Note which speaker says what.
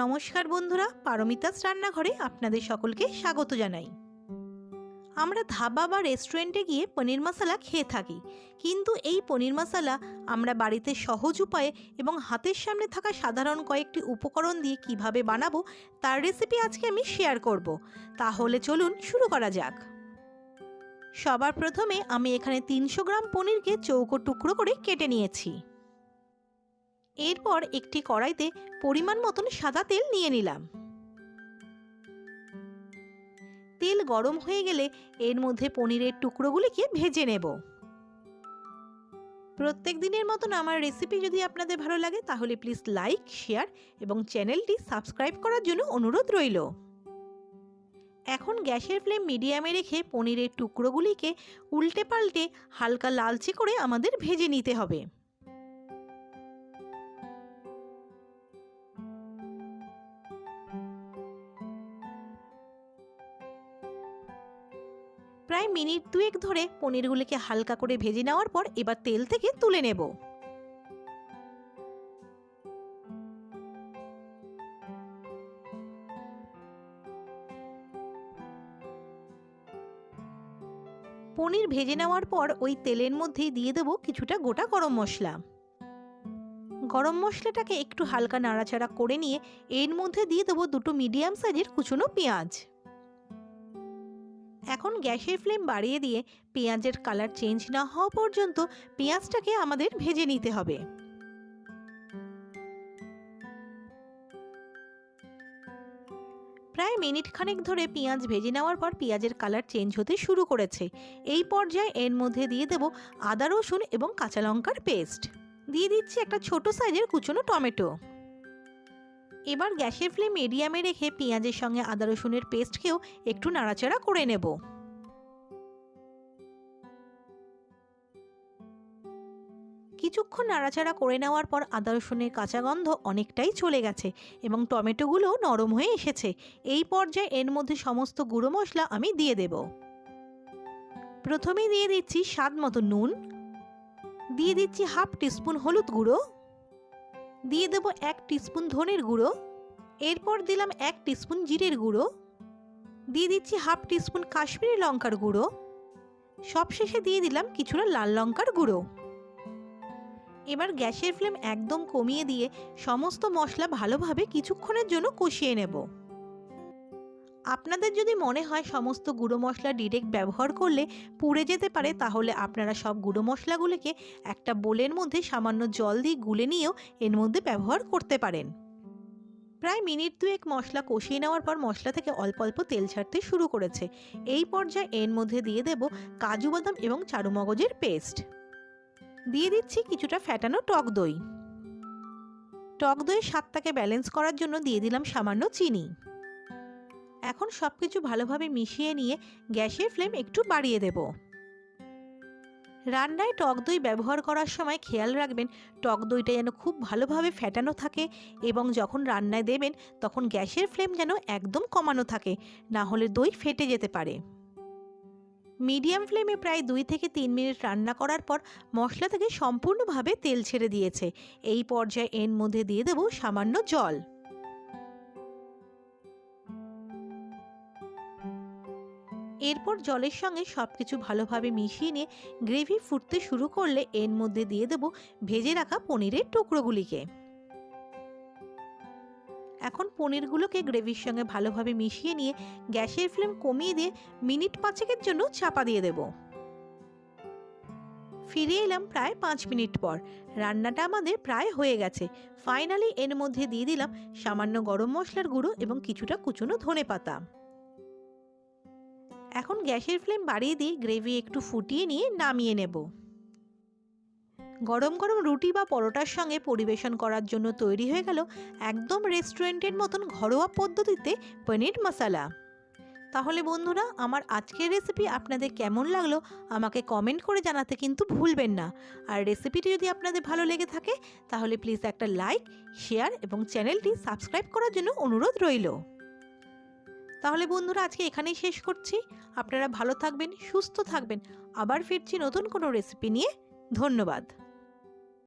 Speaker 1: নমস্কার বন্ধুরা, পারমিতাস রান্নাঘরে আপনাদের সকলকে স্বাগত জানাই। আমরা ধাবা বা রেস্টুরেন্টে গিয়ে পনির মশলা খেয়ে থাকি, কিন্তু এই পনির মশলা আমরা বাড়িতে সহজ উপায়ে এবং হাতের সামনে থাকা সাধারণ কয়েকটি উপকরণ দিয়ে কীভাবে বানাবো, তার রেসিপি আজকে আমি শেয়ার করব। তাহলে চলুন শুরু করা যাক। সবার প্রথমে আমি এখানে তিনশো গ্রাম পনিরকে চৌকো টুকরো করে কেটে নিয়েছি। এরপর একটি কড়াইতে পরিমাণ মতন সাদা তেল নিয়ে নিলাম। তেল গরম হয়ে গেলে এর মধ্যে পনিরের টুকরোগুলিকে ভেজে নেব। প্রত্যেক দিনের মতন আমার রেসিপি যদি আপনাদের ভালো লাগে, তাহলে প্লিজ লাইক, শেয়ার এবং চ্যানেলটি সাবস্ক্রাইব করার জন্য অনুরোধ রইল। এখন গ্যাসের ফ্লেম মিডিয়ামে রেখে পনিরের টুকরোগুলিকে উল্টে পাল্টে হালকা লালচে করে আমাদের ভেজে নিতে হবে। প্রায় মিনিট দুয়েক ধরে পনিরগুলিকে হালকা করে ভেজে নেওয়ার পর এবার তেল থেকে তুলে নেব। পনির ভেজে নেওয়ার পর ওই তেলের মধ্যেই দিয়ে দেবো কিছুটা গোটা গরম মশলা। গরম মশলাটাকে একটু হালকা নাড়াচাড়া করে নিয়ে এর মধ্যে দিয়ে দেবো দুটো মিডিয়াম সাইজের কুচনো পেঁয়াজ। এখন গ্যাসের ফ্লেম বাড়িয়ে দিয়ে পেঁয়াজের কালার চেঞ্জ না হওয়া পর্যন্ত পেঁয়াজটাকে আমাদের ভেজে নিতে হবে। প্রায় মিনিট খানেক ধরে পেঁয়াজ ভেজে নেওয়ার পর পেঁয়াজের কালার চেঞ্জ হতে শুরু করেছে। এই পর্যায়ে এর মধ্যে দিয়ে দেব আদা রসুন এবং কাঁচা লঙ্কার পেস্ট। দিয়ে দিচ্ছি একটা ছোট সাইজের কুচনো টমেটো। এবার গ্যাসের ফ্লেম মিডিয়ামে রেখে পেঁয়াজের সঙ্গে আদা রসুনের পেস্টকেও একটু নাড়াচাড়া করে নেব। কিছুক্ষণ নাড়াচাড়া করে নেওয়ার পর আদা রসুনের কাঁচা গন্ধ অনেকটাই চলে গেছে এবং টমেটোগুলো নরম হয়ে এসেছে। এই পর্যায়ে এর মধ্যে সমস্ত গুঁড়ো মশলা আমি দিয়ে দেব। প্রথমেই দিয়ে দিচ্ছি স্বাদ মতো নুন। দিয়ে দিচ্ছি হাফ টিস্পুন হলুদ গুঁড়ো। দিয়ে দেবো এক টিস্পুন ধনের গুঁড়ো। এরপর দিলাম এক টিস্পুন জিরের গুঁড়ো। দিয়ে দিচ্ছি হাফ টিস্পুন কাশ্মীরি লঙ্কার গুঁড়ো। সবশেষে দিয়ে দিলাম কিছুটা লাল লঙ্কার গুঁড়ো। এবার গ্যাসের ফ্লেম একদম কমিয়ে দিয়ে সমস্ত মশলা ভালোভাবে কিছুক্ষণের জন্য কষিয়ে নেব। আপনাদের যদি মনে হয় সমস্ত গুঁড়ো মশলা ডিরেক্ট ব্যবহার করলে পুড়ে যেতে পারে, তাহলে আপনারা সব গুঁড়ো মশলাগুলিকে একটা বোলের মধ্যে সামান্য জল দিয়ে গুলে নিয়েও এর মধ্যে ব্যবহার করতে পারেন। প্রায় মিনিট দুয়েক মশলা কষিয়ে নেওয়ার পর মশলা থেকে অল্প অল্প তেল ছাড়তে শুরু করেছে। এই পর্যায়ে এর মধ্যে দিয়ে দেব কাজু বাদাম এবং চারুমগজের পেস্ট। দিয়ে দিচ্ছি কিছুটা ফ্যাটানো টক দই। টক দইয়ের স্বাদটাকে ব্যালেন্স করার জন্য দিয়ে দিলাম সামান্য চিনি। এখন সব কিছু ভালোভাবে মিশিয়ে নিয়ে গ্যাসের ফ্লেম একটু বাড়িয়ে দেব। রান্নায় টক দই ব্যবহার করার সময় খেয়াল রাখবেন, টক দইটা যেন খুব ভালোভাবে ফ্যাটানো থাকে এবং যখন রান্নায় দেবেন তখন গ্যাসের ফ্লেম যেন একদম কমানো থাকে, না হলে দই ফেটে যেতে পারে। মিডিয়াম ফ্লেমে প্রায় দুই থেকে তিন মিনিট রান্না করার পর মশলা থেকে সম্পূর্ণভাবে তেল ছেড়ে দিয়েছে। এই পর্যায়ে এর মধ্যে দিয়ে দেব সামান্য জল। এরপর জলের সঙ্গে সব কিছু ভালোভাবে মিশিয়ে নিয়ে গ্রেভি ফুটতে শুরু করলে এর মধ্যে দিয়ে দেব ভেজে রাখা পনিরের টুকরোগুলিকে। এখন পনিরগুলোকে গ্রেভির সঙ্গে ভালোভাবে মিশিয়ে নিয়ে গ্যাসের ফ্লেম কমিয়ে দিয়ে মিনিট পাঁচেকের জন্য চাপা দিয়ে দেব। ফিরে এলাম প্রায় পাঁচ মিনিট পর। রান্নাটা আমাদের প্রায় হয়ে গেছে। ফাইনালি এর মধ্যে দিয়ে দিলাম সামান্য গরম মশলার গুঁড়ো এবং কিছুটা কুচনো ধনে পাতা এখন গ্যাসের ফ্লেম বাড়িয়ে দিয়ে গ্রেভি একটু ফুটিয়ে নিয়ে নামিয়ে নেব। গরম গরম রুটি বা পরোটার সঙ্গে পরিবেশন করার জন্য তৈরি হয়ে গেল একদম রেস্টুরেন্টের মতন ঘরোয়া পদ্ধতিতে পনির মশালা। তাহলে বন্ধুরা, আমার আজকের রেসিপি আপনাদের কেমন লাগল আমাকে কমেন্ট করে জানাতে কিন্তু ভুলবেন না। আর রেসিপিটি যদি আপনাদের ভালো লেগে থাকে, তাহলে প্লিজ একটা লাইক শেয়ার এবং চ্যানেলটি সাবস্ক্রাইব করার জন্য অনুরোধ রইল। তাহলে বন্ধুরা আজকে এখানেই শেষ করছি। আপনারা ভালো থাকবেন, সুস্থ থাকবেন। আবার ফিরছি নতুন কোনো রেসিপি নিয়ে। ধন্যবাদ।